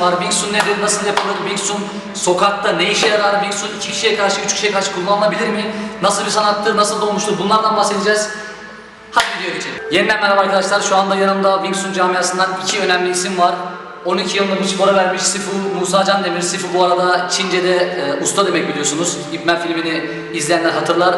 var. Wing Chun nedir? Nasıl yapılır? Wing Chun sokakta ne işe yarar? Wing Chun iki kişiye karşı, üç kişiye karşı kullanılabilir mi? Nasıl bir sanattır? Nasıl doğmuştur? Bunlardan bahsedeceğiz. Hadi videoya geçelim. Yeniden merhaba arkadaşlar. Şu anda yanımda Wing Chun camiasından iki önemli isim var. 12 yılında bu spora vermiş Sifu Musa Can Demir. Sifu bu arada Çince'de e, usta demek biliyorsunuz. İpmen filmini izleyenler hatırlar.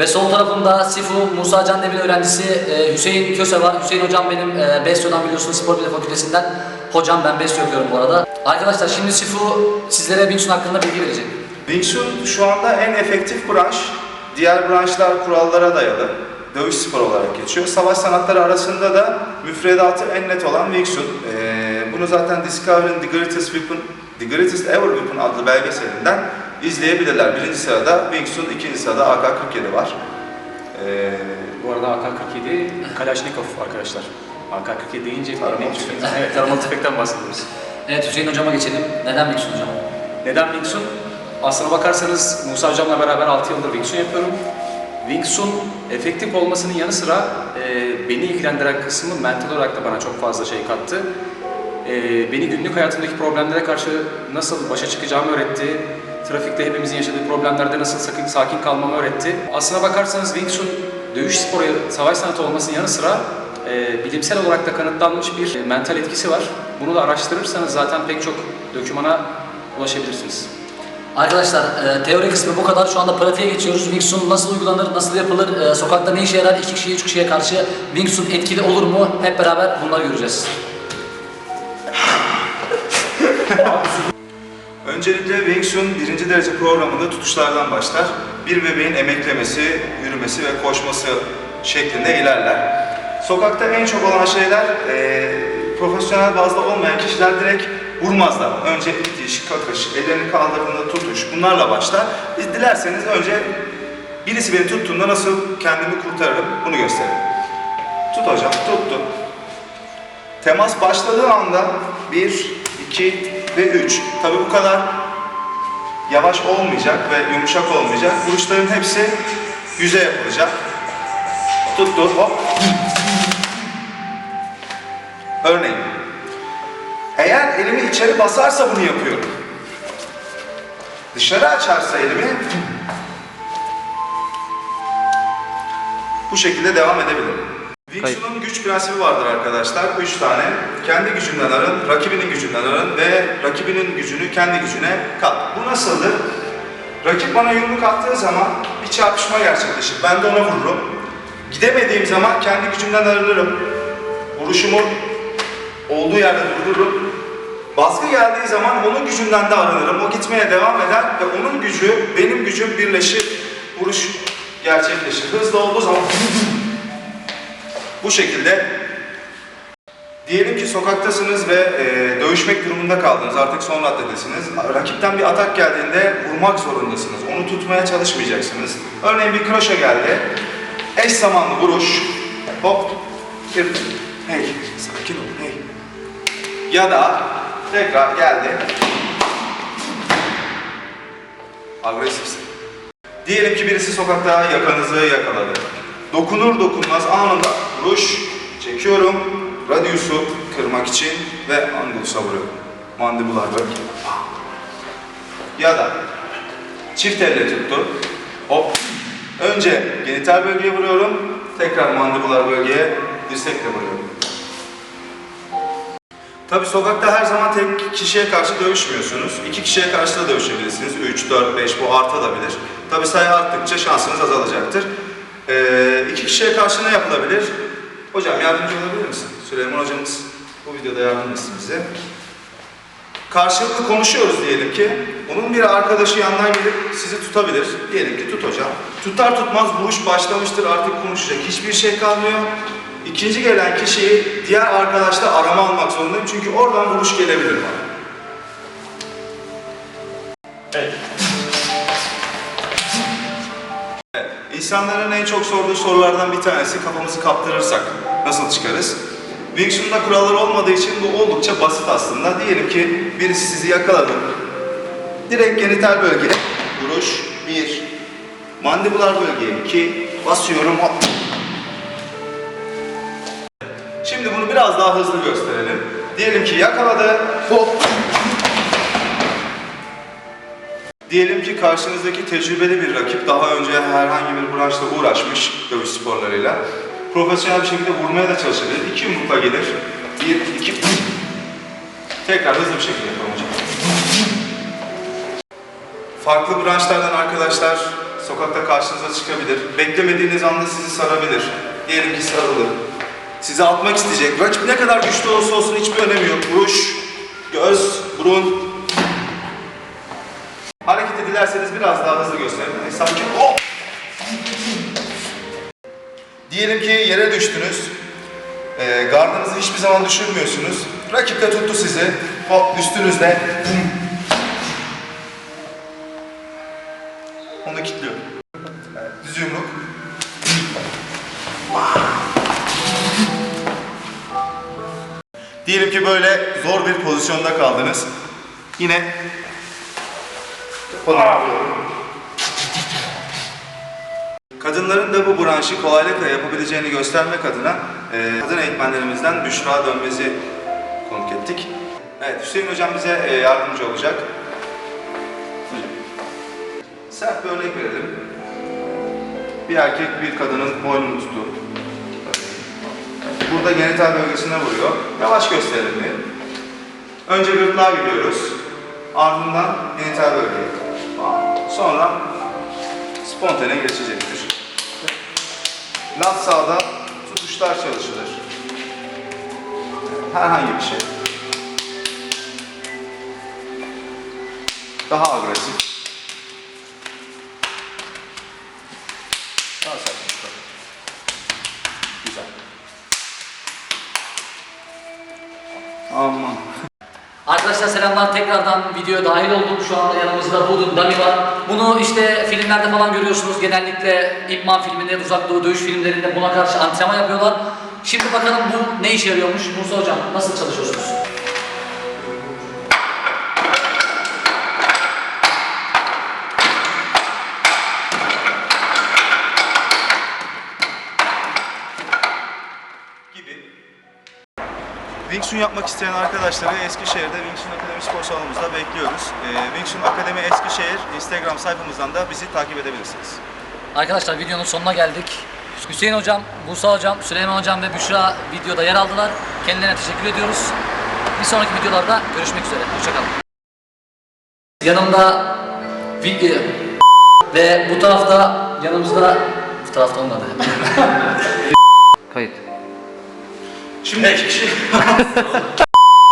Ve sol tarafımda Sifu Musa Can Demir öğrencisi e, Hüseyin Köse var. Hüseyin hocam benim e, Besyo'dan biliyorsunuz spor bilim fakültesinden. Hocam ben Besyo yapıyorum bu arada. Arkadaşlar şimdi Sifu sizlere Wing Chun hakkında bilgi verecek. Wing Chun şu anda en efektif branş. Diğer branşlar kurallara dayalı. Dövüş spor olarak geçiyor. Savaş sanatları arasında da müfredatı en net olan Wing Chun. Ee, bunu zaten Discovery'nin The Greatest Weapon, The Greatest Ever Weapon adlı belgeselinden izleyebilirler. Birinci sırada Wing Chun, ikinci sırada AK-47 var. Ee, Bu arada AK-47 Kalashnikov arkadaşlar. AK-47 deyince Taramalı benim tüfek. Evet, taramalı tüfekten bahsediyoruz. Evet Hüseyin hocama geçelim. Neden Chun hocam? Neden Chun? Aslına bakarsanız Musa Hocam'la beraber 6 yıldır Chun yapıyorum. Wing Chun efektif olmasının yanı sıra e, beni ilgilendiren kısmı mental olarak da bana çok fazla şey kattı. E, beni günlük hayatımdaki problemlere karşı nasıl başa çıkacağımı öğretti. Trafikte hepimizin yaşadığı problemlerde nasıl sakin, sakin kalmamı öğretti. Aslına bakarsanız Wing Chun dövüş sporu, savaş sanatı olmasının yanı sıra e, bilimsel olarak da kanıtlanmış bir mental etkisi var. Bunu da araştırırsanız zaten pek çok dokümana ulaşabilirsiniz. Arkadaşlar e, teori kısmı bu kadar. Şu anda pratiğe geçiyoruz. Wing Chun nasıl uygulanır, nasıl yapılır, e, sokakta ne işe yarar, iki kişiye, üç kişiye karşı Wing Chun etkili olur mu? Hep beraber bunları göreceğiz. Öncelikle Wing Chun birinci derece programında tutuşlardan başlar. Bir bebeğin emeklemesi, yürümesi ve koşması şeklinde ilerler. Sokakta en çok olan şeyler eee, profesyonel bazda olmayan kişiler direkt vurmazlar. Önce itiş, kakış, ellerini kaldırdığında tutuş bunlarla başlar. Biz dilerseniz önce birisi beni tuttuğunda nasıl kendimi kurtarırım bunu gösterelim. Tut hocam, tuttu. Temas başladığı anda 1, 2 ve 3. Tabi bu kadar yavaş olmayacak ve yumuşak olmayacak. Vuruşların hepsi yüze yapılacak. Tuttu, hop. Örneğin. Eğer elimi içeri basarsa bunu yapıyorum. Dışarı açarsa elimi bu şekilde devam edebilirim. Wing Chun'un güç prensibi vardır arkadaşlar. Üç tane. Kendi gücünden arın, rakibinin gücünden arın ve rakibinin gücünü kendi gücüne kat. Bu nasıldır? Rakip bana yumruk attığı zaman bir çarpışma gerçekleşir. Ben de ona vururum. Gidemediğim zaman kendi gücümden arınırım. Vuruşumu olduğu yerde durdururum. Baskı geldiği zaman onun gücünden de arınırım. O gitmeye devam eder ve onun gücü, benim gücüm birleşir. Vuruş gerçekleşir. Hızlı olduğu zaman bu şekilde diyelim ki sokaktasınız ve e, dövüşmek durumunda kaldınız. Artık son raddedesiniz. Rakipten bir atak geldiğinde vurmak zorundasınız. Onu tutmaya çalışmayacaksınız. Örneğin bir kroşe geldi. Eş zamanlı vuruş. Hop. Hey. Sakin ol. Hey. Ya da tekrar geldi. Agresifsin. Diyelim ki birisi sokakta yakanızı yakaladı. Dokunur dokunmaz anında vuruş çekiyorum. Radyusu kırmak için ve angusa vuruyorum. Mandibular böyle. Ya da çift elle tuttu. Hop. Önce genital bölgeye vuruyorum. Tekrar mandibular bölgeye dirsekle vuruyorum. Tabi sokakta her zaman tek kişiye karşı dövüşmüyorsunuz. İki kişiye karşı da dövüşebilirsiniz. 3, 4, 5 bu artabilir. Tabi sayı arttıkça şansınız azalacaktır. Ee, iki kişiye karşı ne yapılabilir? Hocam yardımcı olabilir misin? Süleyman hocamız bu videoda yardım etsin bize. Karşılıklı konuşuyoruz diyelim ki. Onun bir arkadaşı yandan gelip sizi tutabilir. Diyelim ki tut hocam. Tutar tutmaz vuruş başlamıştır artık konuşacak. Hiçbir şey kalmıyor. İkinci gelen kişiyi diğer arkadaşla arama almak zorundayım. Çünkü oradan vuruş gelebilir bana. İnsanların en çok sorduğu sorulardan bir tanesi kafamızı kaptırırsak nasıl çıkarız? Wing Chun'da kurallar olmadığı için bu oldukça basit aslında. Diyelim ki birisi sizi yakaladı. Direkt genital bölgeye vuruş 1. Mandibular bölgeye 2. Basıyorum hop. biraz daha hızlı gösterelim. Diyelim ki yakaladı. Hop. Diyelim ki karşınızdaki tecrübeli bir rakip daha önce herhangi bir branşla uğraşmış dövüş sporlarıyla. Profesyonel bir şekilde vurmaya da çalışabilir. İki yumrukla gelir. Bir, iki. Tekrar hızlı bir şekilde yapalım hocam. Farklı branşlardan arkadaşlar sokakta karşınıza çıkabilir. Beklemediğiniz anda sizi sarabilir. Diyelim ki sarılır, sizi atmak isteyecek. Rakip ne kadar güçlü olursa olsun hiçbir önemi yok. Vuruş, göz, burun. Hareketi dilerseniz biraz daha hızlı gösterin. Yani sanki hop! Diyelim ki yere düştünüz. Ee, gardınızı hiçbir zaman düşürmüyorsunuz. Rakip de tuttu sizi. Hop üstünüzde. Onu kilitliyorum. Evet, düz yumruk. Diyelim ki böyle zor bir pozisyonda kaldınız. Yine Kadınların da bu branşı kolaylıkla yapabileceğini göstermek adına e, kadın eğitmenlerimizden Büşra Dönmez'i konuk ettik. Evet, Hüseyin Hocam bize e, yardımcı olacak. Hocam. Sert bir örnek verelim. Bir erkek bir kadının boynunu tuttu. Burada genital bölgesine vuruyor. Yavaş gösterelim bir. Önce gırtlağa gidiyoruz. Ardından genital bölgeye. Sonra spontane geçecektir. Lat sağda tutuşlar çalışılır. Herhangi bir şey. Daha agresif. Aman. Arkadaşlar selamlar tekrardan videoya dahil oldum. Şu anda yanımızda Budun Dami var. Bunu işte filmlerde falan görüyorsunuz. Genellikle İpman filminde, uzak doğu dövüş filmlerinde buna karşı antrenman yapıyorlar. Şimdi bakalım bu ne işe yarıyormuş? Musa Hocam nasıl çalışıyorsunuz? Wing Chun yapmak isteyen arkadaşları Eskişehir'de Wing Chun Akademi Spor Salonumuzda bekliyoruz. Ee, Wing Chun Akademi Eskişehir Instagram sayfamızdan da bizi takip edebilirsiniz. Arkadaşlar videonun sonuna geldik. Hüseyin Hocam, Musa Hocam, Süleyman Hocam ve Büşra videoda yer aldılar. Kendilerine teşekkür ediyoruz. Bir sonraki videolarda görüşmek üzere. Hoşçakalın. Yanımda video ve bu tarafta yanımızda bu tarafta olmadı. Şimdi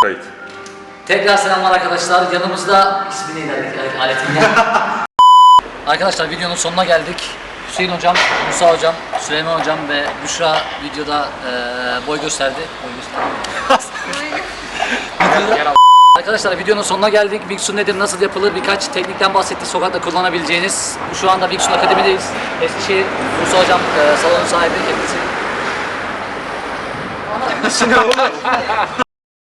Kayıt. Tekrar selamlar arkadaşlar. Yanımızda ismi neydi aletin- aletin ya? arkadaşlar videonun sonuna geldik. Hüseyin hocam, Musa hocam, Süleyman hocam ve Büşra videoda eee, boy gösterdi. Boy gösterdi. Videoda- Arkadaşlar videonun sonuna geldik. Big Sun nedir, nasıl yapılır birkaç teknikten bahsettik sokakta kullanabileceğiniz. Şu anda Big Sun Akademi'deyiz. Eskişehir, Musa hocam eee, salonun sahibi 신영